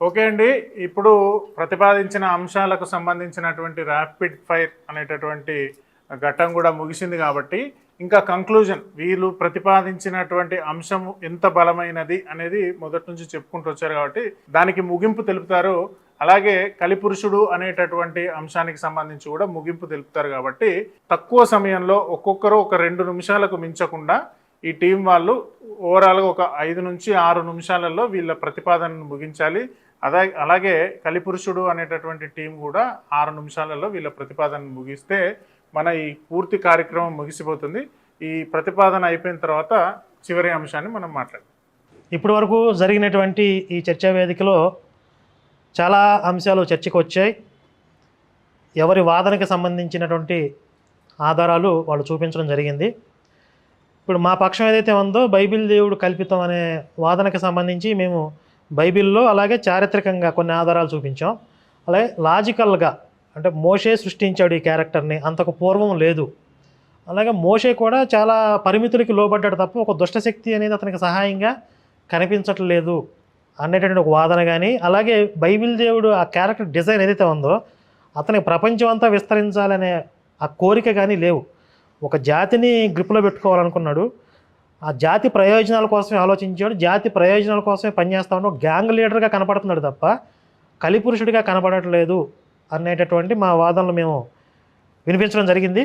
Okay అండి. ఇప్పుడు ప్రతిపాదించిన అంశాలకు సంబంధించినటువంటి ర్యాపిడ్ ఫైర్ అనేటటువంటి ఘట్టం కూడా ముగిసింది కాబట్టి ఇంకా కంక్లూజన్ వీళ్ళు ప్రతిపాదించినటువంటి అంశం ఎంత బలమైనది అనేది మొదటి నుంచి చెప్పుకుంటూ వచ్చారు కాబట్టి దానికి ముగింపు తెలుపుతారు. అలాగే కలిపురుషుడు అనేటటువంటి అంశానికి సంబంధించి కూడా ముగింపు తెలుపుతారు కాబట్టి తక్కువ సమయంలో ఒక్కొక్కరు ఒక రెండు నిమిషాలకు మించకుండా ఈ టీం వాళ్ళు ఓవరాల్గా ఒక ఐదు నుంచి ఆరు నిమిషాలలో వీళ్ళ ప్రతిపాదనను ముగించాలి. అదే అలాగే కలిపురుషుడు అనేటటువంటి టీం కూడా ఆరు నిమిషాలలో వీళ్ళ ప్రతిపాదన ముగిస్తే మన ఈ పూర్తి కార్యక్రమం ముగిసిపోతుంది. ఈ ప్రతిపాదన అయిపోయిన తర్వాత చివరి అంశాన్ని మనం మాట్లాడదాం. ఇప్పటి వరకు జరిగినటువంటి ఈ చర్చా వేదికలో చాలా అంశాలు చర్చకు వచ్చాయి. ఎవరి వాదనకి సంబంధించినటువంటి ఆధారాలు వాళ్ళు చూపించడం జరిగింది. ఇప్పుడు మా పక్షం ఏదైతే ఉందో బైబిల్ దేవుడు కల్పితం అనే వాదనకి సంబంధించి మేము బైబిల్లో అలాగే చారిత్రకంగా కొన్ని ఆధారాలు చూపించాం. అలాగే లాజికల్గా అంటే మోషే సృష్టించాడు ఈ క్యారెక్టర్ని అంతకు పూర్వం లేదు. అలాగే మోషే కూడా చాలా పరిమితులకి లోబడ్డాడు తప్ప ఒక దుష్టశక్తి అనేది అతనికి సహాయంగా కనిపించట్లేదు అనేటటువంటి ఒక వాదన కానీ అలాగే బైబిల్ దేవుడు ఆ క్యారెక్టర్ డిజైన్ ఏదైతే ఉందో అతనికి ప్రపంచం అంతా విస్తరించాలనే ఆ కోరిక కానీ లేవు. ఒక జాతిని గ్రిప్లో పెట్టుకోవాలనుకున్నాడు. ఆ జాతి ప్రయోజనాల కోసమే ఆలోచించాడు జాతి ప్రయోజనాల కోసమే పనిచేస్తా ఉన్నాడు. గ్యాంగ్ లీడర్గా కనపడుతున్నాడు తప్ప కలిపురుషుడిగా కనపడట్లేదు అనేటటువంటి మా వాదనలు మేము వినిపించడం జరిగింది.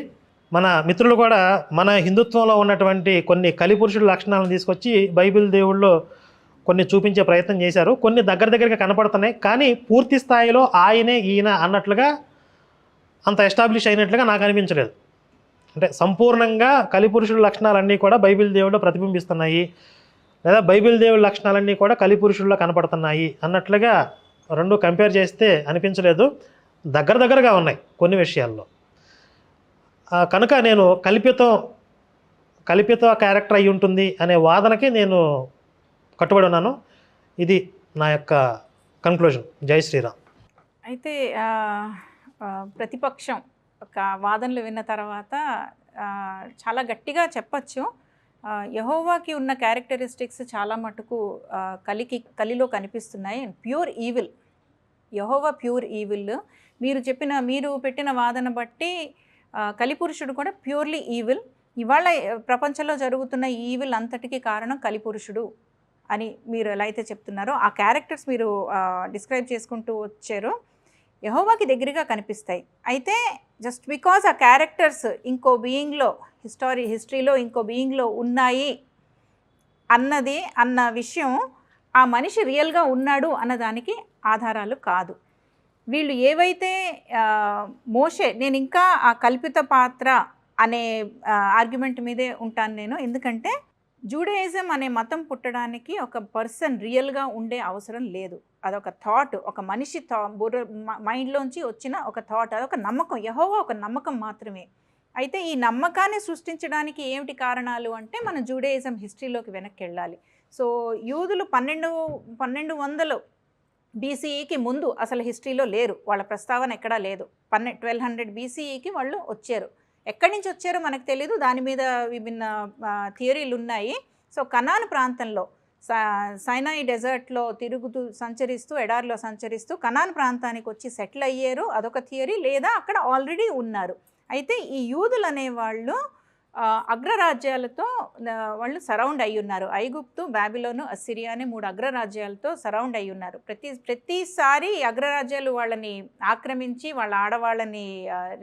మన మిత్రులు కూడా మన హిందుత్వంలో ఉన్నటువంటి కొన్ని కలిపురుషుడి లక్షణాలను తీసుకొచ్చి బైబిల్ దేవుళ్ళు కొన్ని చూపించే ప్రయత్నం చేశారు. కొన్ని దగ్గర దగ్గరగా కనపడుతున్నాయి. కానీ పూర్తి స్థాయిలో ఆయనే ఈయన అన్నట్లుగా అంత ఎస్టాబ్లిష్ అయినట్లుగా నాకు అనిపించలేదు. అంటే సంపూర్ణంగా కలిపురుషుడు లక్షణాలన్నీ కూడా బైబిల్ దేవుడిలో ప్రతిబింబిస్తున్నాయి. లేదా బైబిల్ దేవుడి లక్షణాలన్నీ కూడా కలిపురుషుల్లో కనపడుతున్నాయి అన్నట్లుగా రెండు కంపేర్ చేస్తే అనిపించలేదు. దగ్గర దగ్గరగా ఉన్నాయి కొన్ని విషయాల్లో. కనుక నేను కల్పితం కల్పిత క్యారెక్టర్ అయి ఉంటుంది అనే వాదనకి నేను కట్టుబడి ఉన్నాను. ఇది నా యొక్క కన్క్లూజన్ జై శ్రీరామ్. అయితే ప్రతిపక్షం వాదనలు విన్న తర్వాత చాలా గట్టిగా చెప్పచ్చు. యహోవాకి ఉన్న క్యారెక్టరిస్టిక్స్ చాలా మటుకు కలికి కలిలో కనిపిస్తున్నాయి. Pure evil Jehovah pure evil. మీరు చెప్పిన మీరు పెట్టిన వాదన బట్టి కలిపురుషుడు కూడా ప్యూర్లీ ఈవిల్. ఇవాళ ప్రపంచంలో జరుగుతున్న ఈవిల్ అంతటికి కారణం కలిపురుషుడు అని మీరు ఎలా అయితే చెప్తున్నారో ఆ క్యారెక్టర్స్ మీరు డిస్క్రైబ్ చేసుకుంటూ వచ్చారో యహోవాకి దగ్గరగా కనిపిస్తాయి. అయితే జస్ట్ బికాజ్ ఆ క్యారెక్టర్స్ ఇంకో బీయింగ్లో హిస్టారీ హిస్టరీలో ఇంకో బీయింగ్లో ఉన్నాయి అన్నది అన్న విషయం ఆ మనిషి రియల్గా ఉన్నాడు అన్నదానికి ఆధారాలు కాదు. వీళ్ళు ఏవైతే మోషే నేను ఇంకా ఆ కల్పిత పాత్ర అనే ఆర్గ్యుమెంట్ మీదే ఉంటాను నేను. ఎందుకంటే జూడయిజం అనే మతం పుట్టడానికి ఒక పర్సన్ రియల్గా ఉండే అవసరం లేదు. అదొక థాట్ ఒక మనిషి థా బుర్ర మైండ్లోంచి వచ్చిన ఒక థాట్ అదొక నమ్మకం యహోవా ఒక నమ్మకం మాత్రమే. అయితే ఈ నమ్మకాన్ని సృష్టించడానికి ఏమిటి కారణాలు అంటే మన జూడయిజం హిస్టరీలోకి వెనక్కి వెళ్ళాలి సో యూదులు పన్నెండు పన్నెండు వందలు బీసీఈకి ముందు అసలు హిస్టరీలో లేరు. వాళ్ళ ప్రస్తావన ఎక్కడా లేదు. పన్నె ట్వెల్వ్ హండ్రెడ్ బీసీఈకి వాళ్ళు వచ్చారు. ఎక్కడి నుంచి వచ్చారో మనకు తెలియదు దాని మీద విభిన్న థియరీలు ఉన్నాయి. సో కనాన్ ప్రాంతంలో స- సైనాయి డెజర్ట్లో తిరుగుతూ సంచరిస్తూ ఎడారిలో సంచరిస్తూ కనాన్ ప్రాంతానికి వచ్చి సెటిల్ అయ్యారు. అదొక థియరీ. లేదా అక్కడ ఆల్రెడీ ఉన్నారు. అయితే ఈ యూదులు అనేవాళ్ళు అగ్రరాజ్యాలతో వాళ్ళు సరౌండ్ అయి ఉన్నారు ఐగుప్తు బాబిలోను అసిరియా అనే మూడు అగ్రరాజ్యాలతో సరౌండ్ అయి ఉన్నారు ప్రతి ప్రతిసారి అగ్రరాజ్యాలు వాళ్ళని ఆక్రమించి వాళ్ళ ఆడవాళ్ళని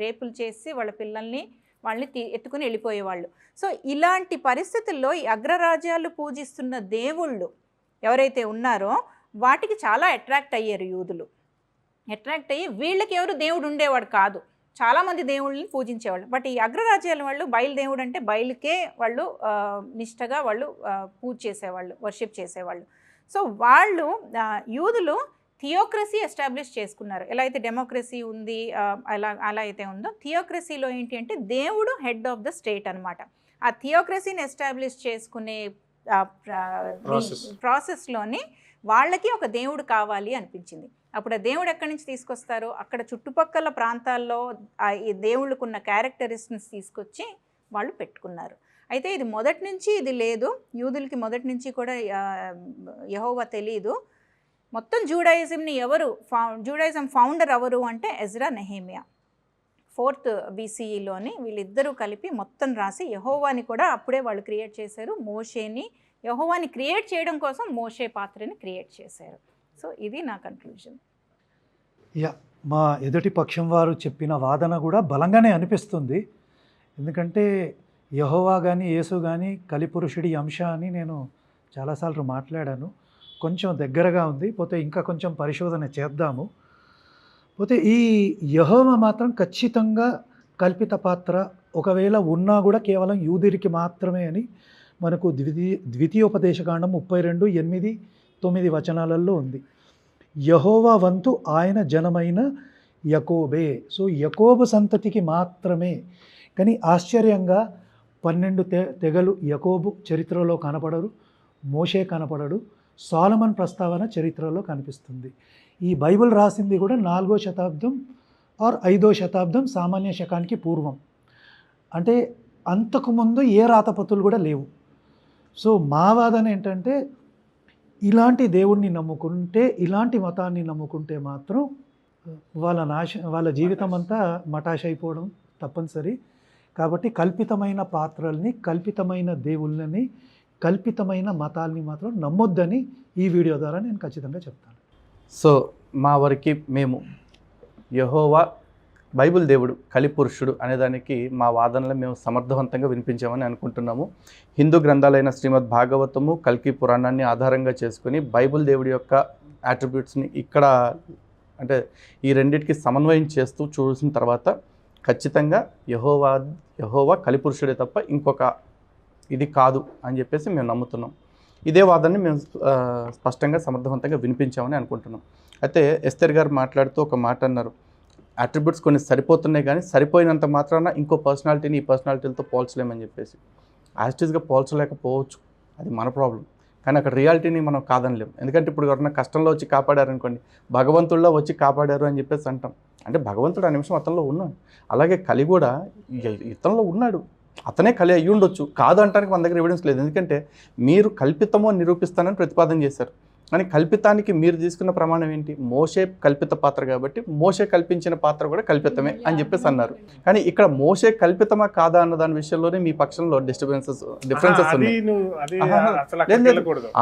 రేపులు చేసి వాళ్ళ పిల్లల్ని వాళ్ళని తీ ఎత్తుకుని వెళ్ళిపోయేవాళ్ళు. సో ఇలాంటి పరిస్థితుల్లో ఈ అగ్రరాజ్యాలు పూజిస్తున్న దేవుళ్ళు ఎవరైతే ఉన్నారో వాటికి చాలా అట్రాక్ట్ అయ్యారు యూదులు. అట్రాక్ట్ అయ్యి వీళ్ళకి ఎవరు దేవుడు ఉండేవాడు కాదు. చాలామంది దేవుళ్ళని పూజించేవాళ్ళు. బట్ ఈ అగ్రరాజ్యాల వాళ్ళు బయలుదేవుడు అంటే బయలుకే వాళ్ళు నిష్టగా వాళ్ళు పూజ చేసేవాళ్ళు వర్షిప్ చేసేవాళ్ళు. సో వాళ్ళు యూదులు థియోక్రసీ ఎస్టాబ్లిష్ చేసుకున్నారు. ఎలా అయితే డెమోక్రసీ ఉంది అలా అలా అయితే ఉందో థియోక్రసీలో ఏంటి అంటే దేవుడు హెడ్ ఆఫ్ ద స్టేట్ అన్నమాట. ఆ థియోక్రసీని ఎస్టాబ్లిష్ చేసుకునే. ప్రాసెస్లోని వాళ్ళకి ఒక దేవుడు కావాలి అనిపించింది. అప్పుడు ఆ దేవుడు ఎక్కడి నుంచి తీసుకొస్తారు? అక్కడ చుట్టుపక్కల ప్రాంతాల్లో ఆ ఈ దేవుళ్ళకున్న క్యారెక్టరిస్టిక్స్ తీసుకొచ్చి వాళ్ళు పెట్టుకున్నారు. అయితే ఇది మొదటి నుంచి ఇది లేదు. యూదులకి మొదటి నుంచి కూడా యహోవా తెలియదు మొత్తం జూడాయిజంని ఎవరు ఫౌ జూడాయిజం ఫౌండర్ ఎవరు అంటే ఎజ్రా నెహేమియా. ఫోర్త్ బీసీఈలోని వీళ్ళిద్దరూ కలిపి మొత్తం రాసి యహోవాని కూడా అప్పుడే వాళ్ళు క్రియేట్ చేశారు. మోషేని యహోవాని క్రియేట్ చేయడం కోసం మోషే పాత్రని క్రియేట్ చేశారు. సో ఇది నా కన్క్లూజన్ యా మా ఎదుటి పక్షం వారు చెప్పిన వాదన కూడా బలంగానే అనిపిస్తుంది. ఎందుకంటే యహోవా కానీ యేసు కానీ కలిపురుషుడి అంశ అని నేను చాలాసార్లు మాట్లాడాను. కొంచెం దగ్గరగా ఉంది పోతే ఇంకా కొంచెం పరిశోధన చేద్దాము. పోతే ఈ యహోవ మాత్రం ఖచ్చితంగా కల్పిత పాత్ర ఒకవేళ ఉన్నా కూడా కేవలం యూదిరికి మాత్రమే అని మనకు ద్వితీయ ద్వితీయోపదేశకాండం ముప్పై రెండు ఎనిమిది తొమ్మిది వచనాలలో ఉంది. యహోవా వంతు ఆయన జనమైన యకోబే. సో యకోబు సంతతికి మాత్రమే. కానీ ఆశ్చర్యంగా పన్నెండు తె తెగలు యకోబు చరిత్రలో కనపడరు మోషే కనపడడు సాలమన్ ప్రస్తావన చరిత్రలో కనిపిస్తుంది. ఈ బైబిల్ రాసింది కూడా నాలుగో శతాబ్దం ఆర్ ఐదో శతాబ్దం సామాన్య శకానికి పూర్వం. అంటే అంతకుముందు ఏ రాతపతులు కూడా లేవు. సో మా వాదన ఏంటంటే ఇలాంటి దేవుణ్ణి నమ్ముకుంటే ఇలాంటి మతాన్ని నమ్ముకుంటే మాత్రం వాళ్ళ నాశ వాళ్ళ జీవితం అంతా మటాష్ అయిపోవడం తప్పనిసరి. కాబట్టి కల్పితమైన పాత్రల్ని కల్పితమైన దేవుళ్ళని కల్పితమైన మతాల్ని మాత్రం నమ్మొద్దని ఈ వీడియో ద్వారా నేను ఖచ్చితంగా చెప్తాను. సో మా వరకు మేము యహోవా బైబిల్ దేవుడు కలిపురుషుడు అనేదానికి మా వాదనలు మేము సమర్థవంతంగా వినిపించామని అనుకుంటున్నాము. హిందూ గ్రంథాలైన శ్రీమద్ భాగవతము కల్కి పురాణాన్ని ఆధారంగా చేసుకుని బైబిల్ దేవుడి యొక్క యాట్రిబ్యూట్స్ని ఇక్కడ అంటే ఈ రెండింటికి సమన్వయం చేస్తూ చూసిన తర్వాత ఖచ్చితంగా యహోవా యహోవా కలిపురుషుడే తప్ప ఇంకొక ఇది కాదు అని చెప్పేసి మేము నమ్ముతున్నాం. ఇదే వాదాన్ని మేము స్పష్టంగా సమర్థవంతంగా వినిపించామని అనుకుంటున్నాం. అయితే ఎస్తర్ గారు మాట్లాడుతూ ఒక మాట అన్నారు. అట్రిబ్యూట్స్ కొన్ని సరిపోతున్నాయి కానీ సరిపోయినంత మాత్రాన ఇంకో పర్సనాలిటీని ఈ పర్సనాలిటీలతో పోల్చలేమని చెప్పేసి. యాజిటీస్గా పోల్చలేకపోవచ్చు. అది మన ప్రాబ్లం కానీ అక్కడ రియాలిటీని మనం కాదనలేం. ఎందుకంటే ఇప్పుడు ఎవరైనా కష్టంలో వచ్చి కాపాడారు అనుకోండి భగవంతుల్లో వచ్చి కాపాడారు అని చెప్పేసి అంటాం. అంటే భగవంతుడు ఆ నిమిషం అతనిలో ఉన్నాడు. అలాగే కలి కూడా ఇతనిలో ఉన్నాడు. అతనే కలి అయ్యి ఉండొచ్చు కాదు అంటానికి మన దగ్గర ఎవిడెన్స్ లేదు. ఎందుకంటే మీరు కల్పితమో నిరూపిస్తానని ప్రతిపాదన చేశారు. కానీ కల్పితానికి మీరు తీసుకున్న ప్రమాణం ఏంటి? మోసే కల్పిత పాత్ర కాబట్టి మోసే కల్పించిన పాత్ర కూడా కల్పితమే అని చెప్పేసి అన్నారు. కానీ ఇక్కడ మోసే కల్పితమా కాదా అన్న దాని విషయంలోనే మీ పక్షంలో డిస్టర్బెన్సెస్ డిఫరెన్సెస్ అది ఉన్నాయి.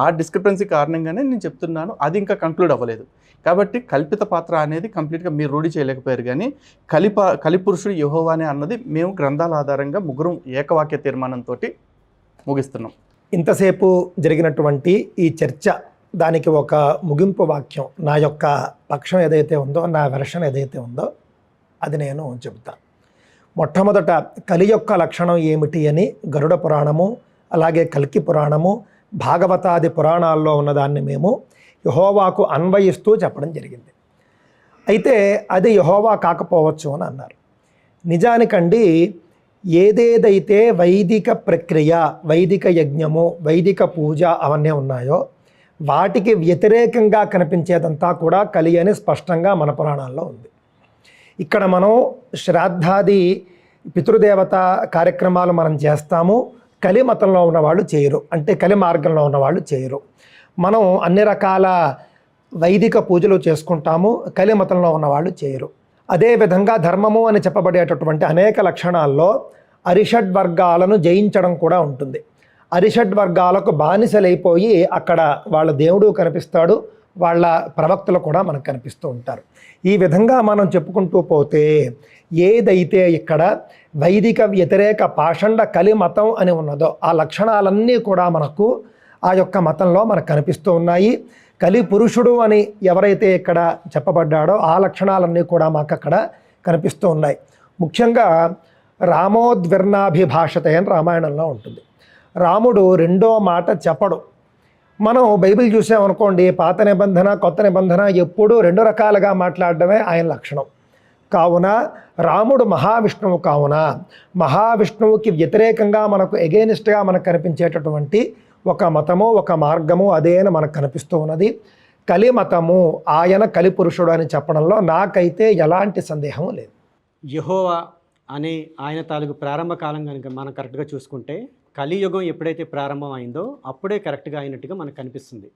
ఆ డిస్క్రిపెన్సీ కారణంగానే నేను చెప్తున్నాను. అది ఇంకా కంక్లూడ్ అవ్వలేదు. కాబట్టి కల్పిత పాత్ర అనేది కంప్లీట్గా మీరు రూఢి చేయలేకపోయారు. కానీ కలిప కలిపురుషుడు యహోవానే అన్నది మేము గ్రంథాల ఆధారంగా ముగ్గురు ఏకవాక్య తీర్మానంతో ముగిస్తున్నాం. ఇంతసేపు జరిగినటువంటి ఈ చర్చ దానికి ఒక ముగింపు వాక్యం నా యొక్క పక్షం ఏదైతే ఉందో నా వెర్షన్ ఏదైతే ఉందో అది నేను చెబుతాను మొట్టమొదట కలి యొక్క లక్షణం ఏమిటి అని గరుడ పురాణము అలాగే కల్కి పురాణము భాగవతాది పురాణాల్లో ఉన్నదాన్ని మేము యహోవాకు అన్వయిస్తూ చెప్పడం జరిగింది. అయితే అది యహోవా కాకపోవచ్చు అని అన్నారు. నిజానికండి ఏదేదైతే వైదిక ప్రక్రియ వైదిక యజ్ఞము వైదిక పూజ అవన్నీ ఉన్నాయో వాటికి వ్యతిరేకంగా కనిపించేదంతా కూడా కలి అని స్పష్టంగా మన పురాణాల్లో ఉంది. ఇక్కడ మనం శ్రాద్ధాది పితృదేవత కార్యక్రమాలు మనం చేస్తాము. కలి మతంలో ఉన్న వాళ్ళు చేయరు. అంటే కలి మార్గంలో ఉన్న వాళ్ళు చేయరు. మనం అన్ని రకాల వైదిక పూజలు చేసుకుంటాము. కలి మతంలో ఉన్న వాళ్ళు చేయరు. అదేవిధంగా ధర్మము అని చెప్పబడేటటువంటి అనేక లక్షణాల్లో అరిషడ్ వర్గాలను జయించడం కూడా ఉంటుంది. అరిషడ్ వర్గాలకు బానిసలైపోయి అక్కడ వాళ్ళ దేవుడు కనిపిస్తాడు వాళ్ళ ప్రవక్తలు కూడా మనకు కనిపిస్తూ ఉంటారు. ఈ విధంగా మనం చెప్పుకుంటూ పోతే ఏదైతే ఇక్కడ వైదిక వ్యతిరేక పాషండ కలి మతం అని ఉన్నదో ఆ లక్షణాలన్నీ కూడా మనకు ఆ యొక్క మతంలో మనకు కనిపిస్తూ ఉన్నాయి. కలి పురుషుడు అని ఎవరైతే ఇక్కడ చెప్పబడ్డాడో ఆ లక్షణాలన్నీ కూడా మాకు అక్కడ కనిపిస్తూ ఉన్నాయి. ముఖ్యంగా రామోద్విర్ణాభిభాషత అని రామాయణంలో ఉంటుంది. రాముడు రెండో మాట చెప్పడు. మనం బైబిల్ చూసామనుకోండి పాత నిబంధన కొత్త నిబంధన ఎప్పుడూ రెండు రకాలుగా మాట్లాడడమే ఆయన లక్షణం. కావున రాముడు మహావిష్ణువు కావున మహావిష్ణువుకి వ్యతిరేకంగా మనకు ఎగెనిస్ట్గా మనకు కనిపించేటటువంటి ఒక మతము ఒక మార్గము అదే అని మనకు కనిపిస్తూ ఉన్నది. కలి మతము ఆయన కలి పురుషుడు అని చెప్పడంలో నాకైతే ఎలాంటి సందేహం లేదు. యహోవా అనే ఆయన తాలూకు ప్రారంభ కాలం కనుక మనం కరెక్ట్గా చూసుకుంటే కలియుగం ఎప్పుడైతే ప్రారంభం అయిందో అప్పుడే కరెక్ట్గా అయినట్టుగా మనకు కనిపిస్తుంది.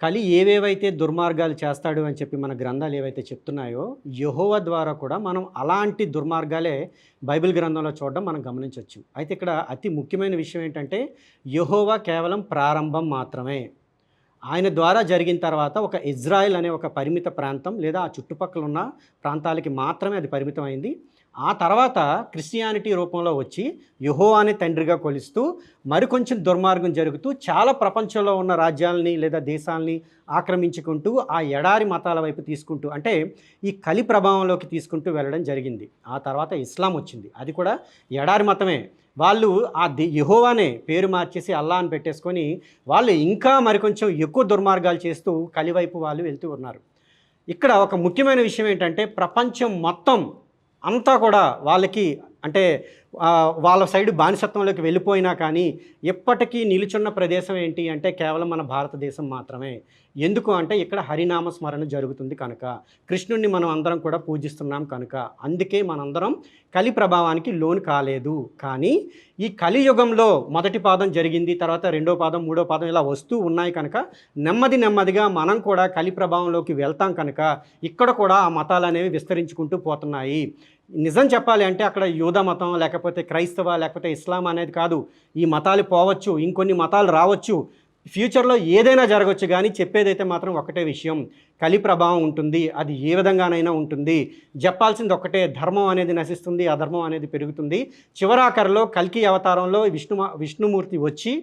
కలి ఏవేవైతే దుర్మార్గాలు చేస్తాడు అని చెప్పి మన గ్రంథాలు ఏవైతే చెప్తున్నాయో యహోవ ద్వారా కూడా మనం అలాంటి దుర్మార్గాలే బైబిల్ గ్రంథంలో చూడడం మనం గమనించవచ్చు అయితే ఇక్కడ అతి ముఖ్యమైన విషయం ఏంటంటే యహోవ కేవలం ప్రారంభం మాత్రమే. ఆయన ద్వారా జరిగిన తర్వాత ఒక ఇజ్రాయెల్ అనే ఒక పరిమిత ప్రాంతం లేదా ఆ చుట్టుపక్కల ఉన్న ప్రాంతాలకి మాత్రమే అది పరిమితం అయింది ఆ తర్వాత క్రిస్టియానిటీ రూపంలో వచ్చి యహోవాని తండ్రిగా కొలుస్తూ మరికొంచెం దుర్మార్గం జరుగుతూ చాలా ప్రపంచంలో ఉన్న రాజ్యాలని లేదా దేశాలని ఆక్రమించుకుంటూ ఆ ఎడారి మతాల వైపు తీసుకుంటూ అంటే ఈ కలి ప్రభావంలోకి తీసుకుంటూ వెళ్ళడం జరిగింది. ఆ తర్వాత ఇస్లాం వచ్చింది. అది కూడా ఎడారి మతమే. వాళ్ళు ఆ ది యహోవానే పేరు మార్చేసి అల్లా అని పెట్టేసుకొని వాళ్ళు ఇంకా మరికొంచెం ఎక్కువ దుర్మార్గాలు చేస్తూ కలివైపు వాళ్ళు వెళ్తూ ఉన్నారు. ఇక్కడ ఒక ముఖ్యమైన విషయం ఏంటంటే ప్రపంచం మొత్తం అంతా కూడా వాళ్ళకి అంటే వాళ్ళ సైడ్ బానిసత్వంలోకి వెళ్ళిపోయినా కానీ ఎప్పటికీ నిలుచున్న ప్రదేశం ఏంటి అంటే కేవలం మన భారతదేశం మాత్రమే. ఎందుకు అంటే ఇక్కడ హరినామ స్మరణ జరుగుతుంది కనుక. కృష్ణుణ్ణి మనం అందరం కూడా పూజిస్తున్నాం కనుక. అందుకే మనందరం కలి ప్రభావానికి లోను కాలేదు. కానీ ఈ కలియుగంలో మొదటి పాదం జరిగింది తర్వాత రెండో పాదం మూడో పాదం ఇలా వస్తూ ఉన్నాయి కనుక నెమ్మది నెమ్మదిగా మనం కూడా కలి ప్రభావంలోకి వెళ్తాం కనుక ఇక్కడ కూడా ఆ మతాలు అనేవి విస్తరించుకుంటూ పోతున్నాయి. నిజం చెప్పాలి అంటే అక్కడ యూద మతం లేకపోతే క్రైస్తవ లేకపోతే ఇస్లాం అనేది కాదు. ఈ మతాలు పోవచ్చు ఇంకొన్ని మతాలు రావచ్చు. ఫ్యూచర్లో ఏదైనా జరగవచ్చు కానీ చెప్పేదైతే మాత్రం ఒకటే విషయం. కలి ప్రభావం ఉంటుంది అది ఏ విధంగానైనా ఉంటుంది. చెప్పాల్సింది ఒకటే ధర్మం అనేది నశిస్తుంది అధర్మం అనేది పెరుగుతుంది. చివరాఖరిలో కల్కి అవతారంలో విష్ణు విష్ణుమూర్తి వచ్చి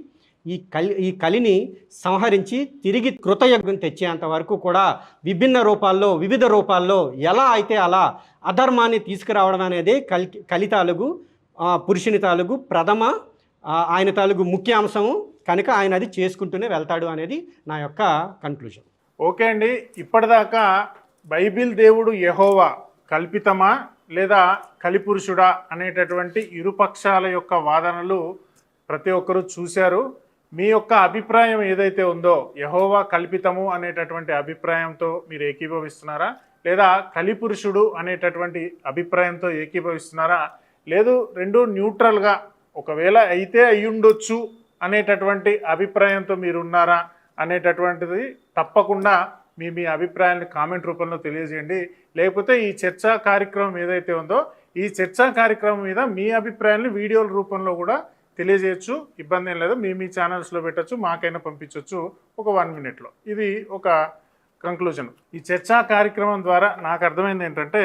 ఈ కలి ఈ కలిని సంహరించి తిరిగి కృతయుగం తెచ్చేంత వరకు కూడా విభిన్న రూపాల్లో వివిధ రూపాల్లో ఎలా అయితే అలా అధర్మాన్ని తీసుకురావడం అనేది కలి కలి తాలూగు పురుషుని తాలూగు ప్రథమ ఆయన తాలూగు ముఖ్య అంశము. కనుక ఆయన అది చేసుకుంటూనే వెళ్తాడు అనేది నా యొక్క కన్క్లూజన్ ఓకే అండి. ఇప్పటిదాకా బైబిల్ దేవుడు యహోవా కల్పితమా లేదా కలిపురుషుడా అనేటటువంటి ఇరుపక్షాల యొక్క వాదనలు ప్రతి ఒక్కరూ చూశారు. మీ యొక్క అభిప్రాయం ఏదైతే ఉందో యహోవా కల్పితము అనేటటువంటి అభిప్రాయంతో మీరు ఏకీభవిస్తున్నారా? లేదా కలిపురుషుడు అనేటటువంటి అభిప్రాయంతో ఏకీభవిస్తున్నారా? లేదు రెండు న్యూట్రల్గా ఒకవేళ అయితే అయ్యుండొచ్చు అనేటటువంటి అభిప్రాయంతో మీరు ఉన్నారా అనేటటువంటిది తప్పకుండా మీ మీ అభిప్రాయాన్ని కామెంట్ రూపంలో తెలియజేయండి. లేకపోతే ఈ చర్చా కార్యక్రమం ఏదైతే ఉందో ఈ చర్చా కార్యక్రమం మీద మీ అభిప్రాయాన్ని వీడియోల రూపంలో కూడా తెలియజేయచ్చు. ఇబ్బంది ఏం లేదు. మీ మీ ఛానల్స్లో పెట్టచ్చు. మాకైనా పంపించవచ్చు ఒక వన్ మినిట్లో. ఇది ఒక కంక్లూజన్ ఈ చర్చా కార్యక్రమం ద్వారా నాకు అర్థమైంది ఏంటంటే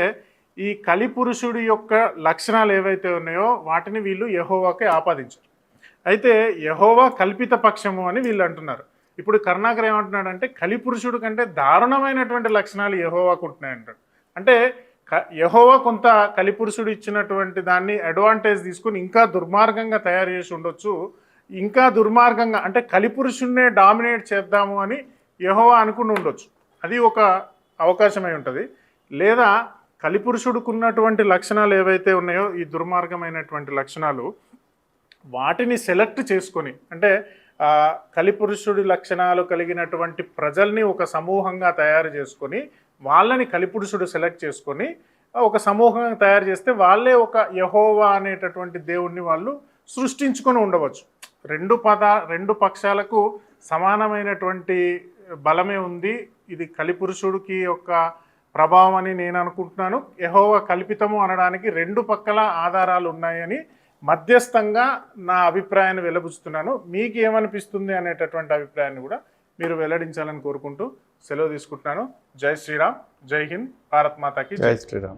ఈ కలిపురుషుడి యొక్క లక్షణాలు ఏవైతే ఉన్నాయో వాటిని వీళ్ళు యహోవాకి ఆపాదించారు. అయితే యహోవా కల్పిత పక్షము అని వీళ్ళు అంటున్నారు. ఇప్పుడు కరుణాకర్ ఏమంటున్నాడంటే కలిపురుషుడు కంటే దారుణమైనటువంటి లక్షణాలు యహోవాకు ఉంటున్నాయంటాడు. అంటే యహోవా కొంత కలిపురుషుడు ఇచ్చినటువంటి దాన్ని అడ్వాంటేజ్ తీసుకుని ఇంకా దుర్మార్గంగా తయారు చేసి ఉండొచ్చు. ఇంకా దుర్మార్గంగా అంటే కలిపురుషుడినే డామినేట్ చేద్దాము అని యహోవా అనుకుని ఉండొచ్చు. అది ఒక అవకాశమై ఉంటుంది. లేదా కలిపురుషుడుకున్నటువంటి లక్షణాలు ఏవైతే ఉన్నాయో ఈ దుర్మార్గమైనటువంటి లక్షణాలు వాటిని సెలెక్ట్ చేసుకొని అంటే కలిపురుషుడి లక్షణాలు కలిగినటువంటి ప్రజల్ని ఒక సమూహంగా తయారు చేసుకొని వాళ్ళని కలిపురుషుడు సెలెక్ట్ చేసుకొని ఒక సమూహంగా తయారు చేస్తే వాళ్ళే ఒక యహోవా అనేటటువంటి దేవుణ్ణి వాళ్ళు సృష్టించుకొని ఉండవచ్చు. రెండు పద రెండు పక్షాలకు సమానమైనటువంటి బలమే ఉంది. ఇది కలిపురుషుడికి యొక్క ప్రభావం అని నేను అనుకుంటున్నాను. యహోవా కల్పితము అనడానికి రెండు పక్కల ఆధారాలు ఉన్నాయని మధ్యస్థంగా నా అభిప్రాయాన్ని వెలబుచ్చుతున్నాను. మీకు ఏమనిపిస్తుంది అనేటటువంటి అభిప్రాయాన్ని కూడా మీరు వెల్లడించాలని కోరుకుంటూ సెలవు తీసుకుంటున్నాను. జై శ్రీరామ్. జై హింద్. భారత్ మాతాకి జై. జై శ్రీరామ్.